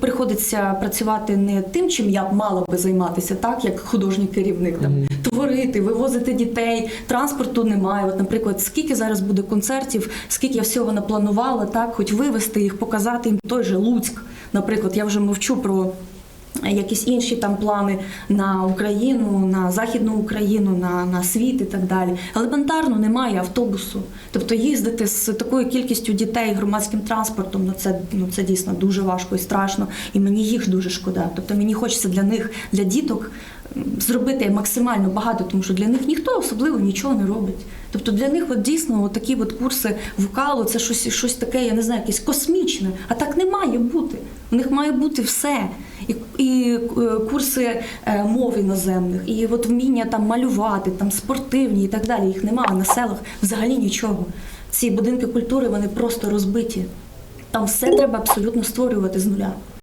приходиться працювати не тим, чим я б мала би займатися, так як художній керівник, там творити, вивозити дітей, транспорту немає. От, наприклад, скільки зараз буде концертів, скільки я всього напланувала, так, хоч вивести їх, показати їм той же Луцьк. Наприклад, я вже мовчу про якісь інші там плани на Україну, на Західну Україну, на, на світ і так далі. Елементарно немає автобусу. Тобто їздити з такою кількістю дітей громадським транспортом, ну це, ну це дійсно дуже важко і страшно. І мені їх дуже шкода. Тобто мені хочеться для них, для діток зробити максимально багато, тому що для них ніхто особливо нічого не робить. Тобто для них от дійсно от такі от курси вокалу, це щось, щось таке, я не знаю, якесь космічне. А так не має бути. У них має бути все. І, і е, курси е, мов іноземних, і от вміння там малювати, там спортивні і так далі. Їх немає на селах взагалі нічого. Ці будинки культури вони просто розбиті. Там все треба абсолютно створювати з нуля.